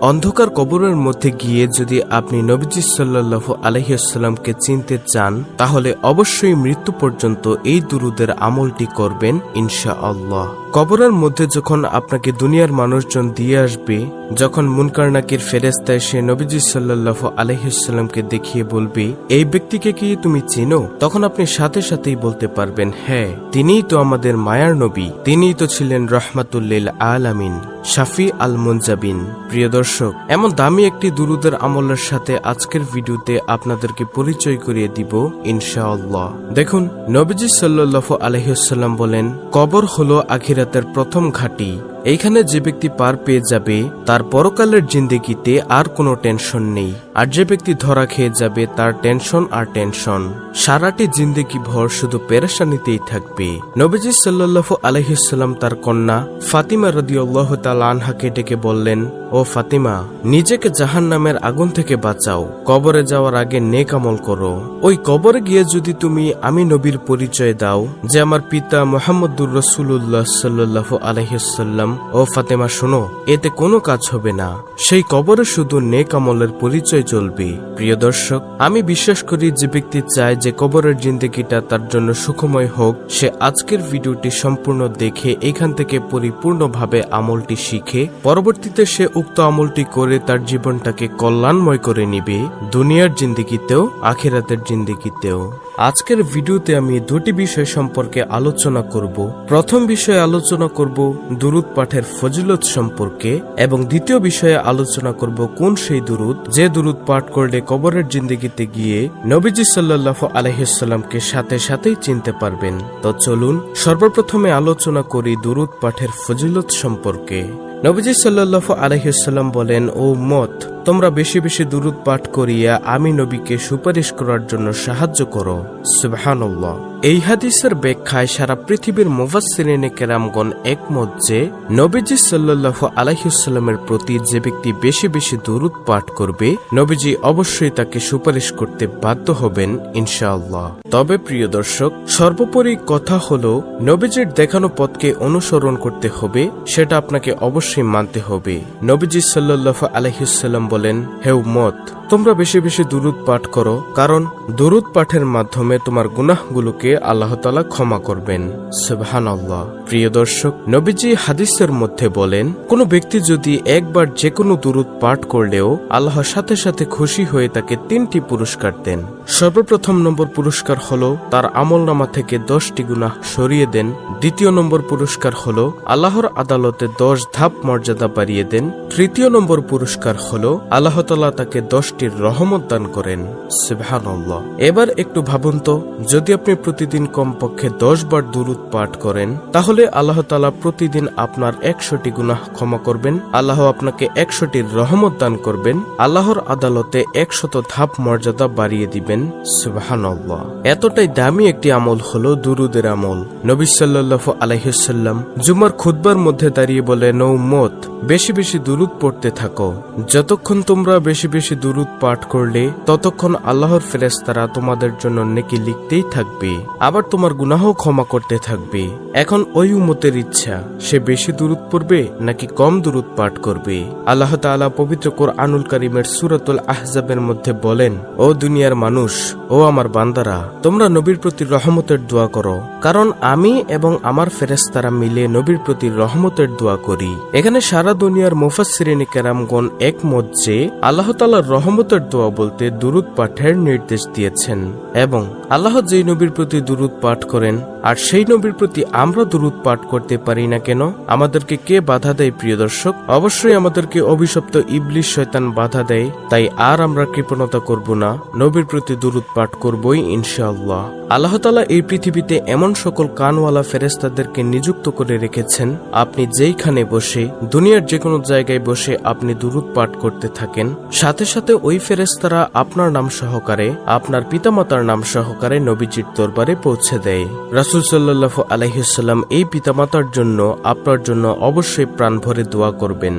অন্ধকার কবরের মধ্যে গিয়ে যদি আপনি নবীজি সাল্লাল্লাহু আলাইহিসসালামকে চিনতে চান, তাহলে অবশ্যই মৃত্যু পর্যন্ত এই দুরুদের আমলটি করবেন ইনশাআল্লাহ। কবরের মধ্যে যখন আপনাকে দুনিয়ার মানুষজন দিয়ে আসবে, যখন মুনকার নাকির ফেরেস্তা এসে নবীজি সাল্লাল্লাহু আলাইহিসসালামকে দেখিয়ে বলবে, এই ব্যক্তিকে কি তুমি চিনো? তখন আপনি সাথে সাথেই বলতে পারবেন হ্যাঁ তিনিই তো আমাদের মায়ার নবী, তিনিই তো ছিলেন রহমাতুল্লিল আলামিন, শাফি আল মুনজাবিন। প্রিয় দর্শক এমন দামি একটি দুরুদের আমলের সাথে আজকের ভিডিওতে আপনাদেরকে পরিচয় করিয়ে দিব, ইনশাআল্লাহ। দেখুন, নবীজি সাল্লু আলহিহাল্লাম বলেন, কবর হলো আখিরাতের প্রথম ঘাঁটি। এইখানে যে ব্যক্তি পার পেয়ে যাবে, তার পরকালের জিন্দেগিতে আর কোনো টেনশন নেই। আর যে ব্যক্তি ধরা খেয়ে যাবে, তার টেনশন আর টেনশন। সারাটি জিন্দেগি ভর শুধু পেরেশানিতেই থাকবে। নবীজি সাল্লাল্লাহু আলহিসাল্লাম তার কন্যা ফাতিমা রদিউল্লাহ তাল আনহাকে ডেকে বললেন, ও ফাতিমা, নিজেকে জাহান নামের আগুন থেকে বাঁচাও। কবরে যাওয়ার আগে নেক আমল করো। ওই কবরে গিয়ে যদি তুমি আমি নবীর পরিচয় দাও, যে আমার পিতা মোহাম্মদুর রসুল্লাহ সাল্লাহ আলহিসাল্লাম ও ফাতেমা, শোনো, এতে কোনো কাজ হবে না। সেই কবরে শুধু নেক আমলের পরিচয় চলবে। প্রিয় দর্শক, আমি বিশ্বাস করি যে ব্যক্তি চায় যে কবরের জিন্দগিটা তার জন্য সুখময় হোক, সে আজকের ভিডিওটি সম্পূর্ণ দেখে এখান থেকে পরিপূর্ণভাবে আমলটি শিখে, পরবর্তীতে সে উক্ত আমলটি করে তার জীবনটাকে কল্যাণময় করে নিবে, দুনিয়ার জিন্দিগিতেও, আখেরাতের জিন্দিগিতেও। আজকের ভিডিওতে আমি দুটি বিষয় সম্পর্কে আলোচনা করব। প্রথম বিষয়ে আলোচনা করব দুরুদ পাঠের ফজিলত সম্পর্কে এবং দ্বিতীয় বিষয়ে আলোচনা করব কোন সেই দুরুদ যে দুরুদ পাঠ করলে কবরের জিন্দিগিতে গিয়ে নবীজি সাল্লাহ আলহিসাল্লামকে সাথে সাথেই চিনতে পারবেন। তো চলুন সর্বপ্রথমে আলোচনা করি দুরুদ পাঠের ফজিলত সম্পর্কে। নবীজি সাল্লাহ আলহিসাল্লাম বলেন, ও মত তোমরা বেশি বেশি দুরুদ পাঠ করিয়া আমি নবীকে সুপারিশ করার জন্য সাহায্য করো। সুবহানাল্লাহ। এই হাদিসের ব্যাখ্যায় সারা পৃথিবীর মুফাসসিরিনে কেরামগণ একমত যে, নবীজি সাল্লাল্লাহু আলাইহিসাল্লামের প্রতি যে ব্যক্তি বেশি বেশি দুরুদ পাঠ করবে, নবীজি অবশ্যই তাকে সুপারিশ করতে বাধ্য হবেন, ইনশাআল্লাহ। তবে প্রিয় দর্শক, সর্বোপরি কথা হলো, নবীজির দেখানো পথকে অনুসরণ করতে হবে, সেটা আপনাকে অবশ্যই মানতে হবে। নবীজি সাল্লাল্লাহু আলাইহিসাল্লাম বলেন, হে উম্মত, তোমরা বেশি বেশি দুরুদ পাঠ করো, কারণ দুরুদ পাঠের মাধ্যমে তোমার গুনাহগুলোকে আল্লাহ তালা ক্ষমা করবেন। সুবহান আল্লাহ প্রিয় দর্শক, নবীজি হাদিসের মধ্যে বলেন, কোন ব্যক্তি যদি একবার যে কোনো দুরুদ পাঠ করলেও আল্লাহর সাথে সাথে খুশি হয়ে তাকে তিনটি পুরস্কার দেন। সর্বপ্রথম নম্বর পুরস্কার হলো তার আমল নামা থেকে দশটি গুনাহ সরিয়ে দেন। দ্বিতীয় নম্বর পুরস্কার হলো আল্লাহর আদালতে দশ ধাপ মর্যাদা বাড়িয়ে দেন। তৃতীয় নম্বর পুরস্কার হলো আল্লাহ তালা তাকে দশটির রহমত দান করেন। সুবহানাল্লাহ। এবার একটু ভাবুন তো, যদি আপনি প্রতিদিন কমপক্ষে দশ বার দুরুদ পাঠ করেন, তাহলে আল্লাহ তালা প্রতিদিন আপনার একশোটি গুনাহ ক্ষমা করবেন, আল্লাহ আপনাকে একশোটির রহমত দান করবেন, আল্লাহর আদালতে একশত ধাপ মর্যাদা বাড়িয়ে দিবেন। সুবহানাল্লাহ। এতটাই দামি একটি আমল হল দুরুদের আমল। নবী সাল্লাহ আলাইহিসাল্লাম জুমার খুদ্বার মধ্যে দাঁড়িয়ে বলে, নৌমত। বেশি বেশি দুরুদ পড়তে থাকো। যতক্ষণ তোমরা বেশি বেশি দুরুদ পাঠ করলে, ততক্ষণ আল্লাহর ফেরেস্তারা তোমাদের জন্য নেকি লিখতেই থাকবে। আবার তোমার গুনাহ ক্ষমা করতে থাকবে। এখন ওই উমতের ইচ্ছা, সে বেশি দূরত পড়বে নাকি কম দূরত পাঠ করবে? আল্লাহ তাআলা পবিত্র কোরআনুল কারিমের সুরাতুল আহজাবের মধ্যে বলেন, ও দুনিয়ার মানুষ, ও আমার বান্দারা, তোমরা নবীর প্রতি রহমতের দোয়া করো। কারণ আমি এবং আমার ফেরেস্তারা মিলে নবীর প্রতি রহমতের দোয়া করি। এখানে সারা দুনিয়ার মুফাসসিরিনে কেরামগণ একমত যে আল্লাহ তালার রহমতের দোয়া বলতে দুরুদ পাঠের নির্দেশ দিয়েছেন এবং আল্লাহ যেই নবীর প্রতি দুরুদ পাঠ করেন আর সেই নবীর প্রতি আমরা দুরুদ পাঠ করতে পারি না কেন? আমাদেরকে কে বাধা দেয়, প্রিয় দর্শক? অবশ্যই আমাদেরকে অভিশপ্ত ইবলিশ শয়তান বাধা দেয়, তাই আর আমরা কৃপণতা করব না। নবীর প্রতি দুরুদ পাঠ করবই, ইনশাআল্লাহ। আল্লাহ তালা এই পৃথিবীতে এমন সকল কানওয়ালা ফেরেস্তাদেরকে নিযুক্ত করে রেখেছেন, আপনি যেইখানে বসে, দুনিয়ার যে কোনো জায়গায় বসে আপনি দুরুদ পাঠ করতে থাকেন। সাথে সাথে ওই ফেরেস্তারা আপনার নাম সহকারে, আপনার পিতামাতার নাম সহকারে নবীজির দরবারে পৌঁছে দেয়। রাসুল রাসুল সাল্লাহ আলহিসাল্লাম এই পিতামাতার জন্য আপনার জন্য অবশ্যই প্রাণ ভরে দোয়া করবেন।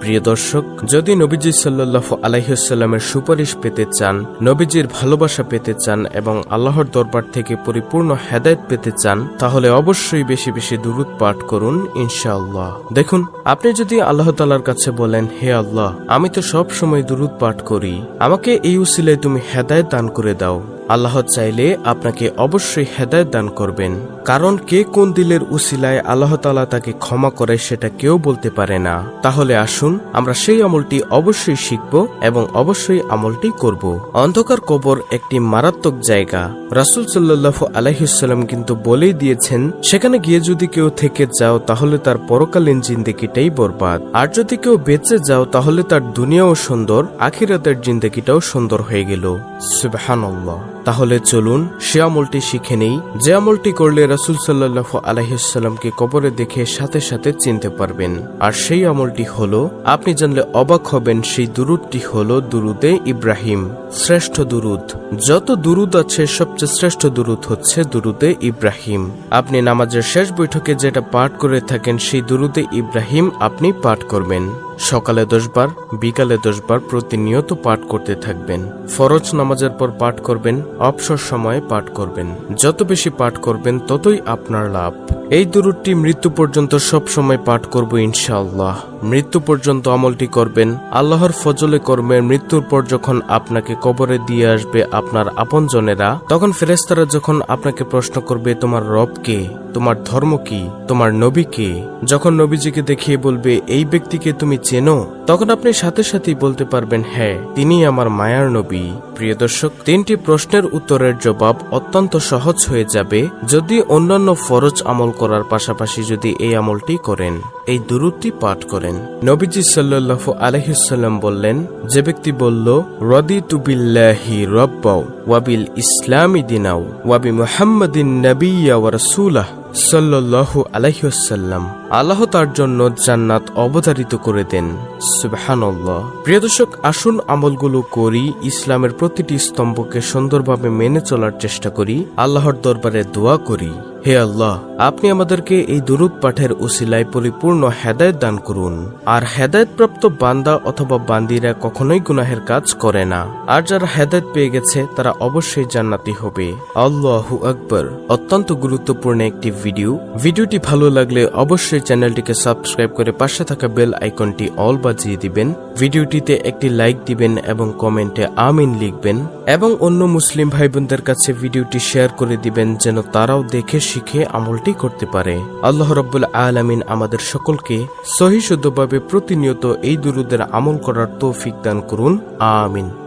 প্রিয় দর্শক, যদি নবীজি সাল্লাহ আলাইসাল্লামের সুপারিশ পেতে চান, নবীজির ভালোবাসা পেতে চান এবং আল্লাহর দরবার থেকে পরিপূর্ণ হেদায়ত পেতে চান, তাহলে অবশ্যই বেশি বেশি দুরুদ পাঠ করুন ইনশাআল্লাহ। দেখুন, আপনি যদি আল্লাহ তালার কাছে বলেন, হে আল্লাহ, আমি তো সব সময় দুরুদ পাঠ করি। আমাকে এই উসিলায় তুমি হেদায়ত দান করে দাও। আল্লাহ চাইলে আপনাকে অবশ্যই হেদায়ত দান করবেন। কারণ কে কোন দিলের উসিলায় আল্লাহ তালা তাকে ক্ষমা করে সেটা কেউ বলতে পারে না। তাহলে আসুন, আমরা সেই আমলটি অবশ্যই শিখব এবং অবশ্যই আমলটি করব। অন্ধকার কবর একটি মারাত্মক জায়গা। রাসুল সাল্লাহ আলহিসাল্লাম কিন্তু বলেই দিয়েছেন, সেখানে গিয়ে যদি কেউ থেকে যাও, তাহলে তার পরকালীন জিন্দেগিটাই বরবাদ। আর যদি কেউ বেঁচে যাও, তাহলে তার দুনিয়াও সুন্দর, আখিরাতের জিন্দেগিটাও সুন্দর হয়ে গেল। তাহলে চলুন, সে আমলটি শিখে নেই। যে আমলটি করলে রাসুল সাল্লাহ আলহিসাল্লামকে কবরে দেখে সাথে সাথে চিনতে পারবেন। আর সেই আমলটি হল, আপনি জানলে অবাক হবেন, সেই দুরুদটি হল দুরুদে ইব্রাহিম। শ্রেষ্ঠ দুরুদ। যত দুরুদ আছে, সবচেয়ে শ্রেষ্ঠ দুরুদ হচ্ছে দুরুদে ইব্রাহিম। আপনি নামাজের শেষ বৈঠকে যেটা পাঠ করে থাকেন, সেই দুরুদে ইব্রাহিম আপনি পাঠ করবেন। সকালে দশবার, বিকালে দশবার প্রতিনিয়ত পাঠ করতে থাকবেন। ফরজ নামাজের পর পাঠ করবেন, অবসর সময়ে পাঠ করবেন। যত বেশি পাঠ করবেন, ততই আপনার লাভ। এই দুরুটি মৃত্যু পর্যন্ত সব সময় পাঠ করব ইনশাআল্লাহ। মৃত্যু পর্যন্ত আমলটি করবেন। আল্লাহর ফজলে কর্মে মৃত্যুর পর যখন আপনাকে কবরে দিয়ে আসবে আপনার আপনজনেরা, তখন ফেরেস্তারা যখন আপনাকে প্রশ্ন করবে, তোমার রব কে? তোমার ধর্ম কি? তোমার নবী কে? যখন নবীজিকে দেখিয়ে বলবে, এই ব্যক্তিকে তুমি চেনো? তখন আপনি সাথে সাথেই বলতে পারবেন হ্যাঁ তিনি আমার মায়ার নবী। প্রিয় দর্শক, তিনটি প্রশ্নের উত্তরের জবাব অত্যন্ত সহজ হয়ে যাবে যদি অন্যান্য ফরজ আমল করার পাশাপাশি যদি এই আমলটি করেন। এই দুরুদটি পাঠ করেন। নবীজি সাল্লু আলহিসাল্লাম বললেন, যে ব্যক্তি বলল রদি তুবিল্লাহি রব্বাও ওয়াবিল ইসলামী দিনাও ওয়াবি মুহাম্মদিন নবী ওয়া সাল্লু আলাইহাল্লাম আল্লাহ তার জন্য জান্নাত অবতারিত করে দেন। সুবহানাল্লাহ। প্রিয় দর্শক, আসুন আমলগুলো করি, ইসলামের প্রতিটি স্তম্ভকে সুন্দরভাবে মেনে চলার চেষ্টা করি, আল্লাহর দরবারে দোয়া করি। হে আল্লাহ, আপনি আমাদেরকে এই দুরুদ পাঠের উসিলায় পরিপূর্ণ হেদায়ত দান করুন। আর হেদায়তপ্রাপ্ত বান্দা অথবা বান্দিরা কখনোই গুনাহের কাজ করে না। আর যারা হেদায়ত পেয়ে গেছে, তারা অবশ্যই জান্নাতি হবে। আল্লাহু আকবর। অত্যন্ত গুরুত্বপূর্ণ একটি ভিডিও। ভিডিওটি ভালো লাগলে অবশ্যই চ্যানেলটিকে সাবস্ক্রাইব করে পাশে থাকা বেল আইকনটি অল বাজিয়ে দিবেন। ভিডিওটিতে একটি লাইক দিবেন এবং কমেন্টে আমিন লিখবেন এবং অন্য মুসলিম ভাই বোনদের কাছে ভিডিওটি শেয়ার করে দিবেন যেন তারাও দেখে শিখে আমলটি করতে পারে। আল্লাহ রব্বুল আলামিন আমাদের সকলকে সহিশুদ্ধভাবে প্রতিনিয়ত এই দুরুদের আমল করার তৌফিক দান করুন। আমিন।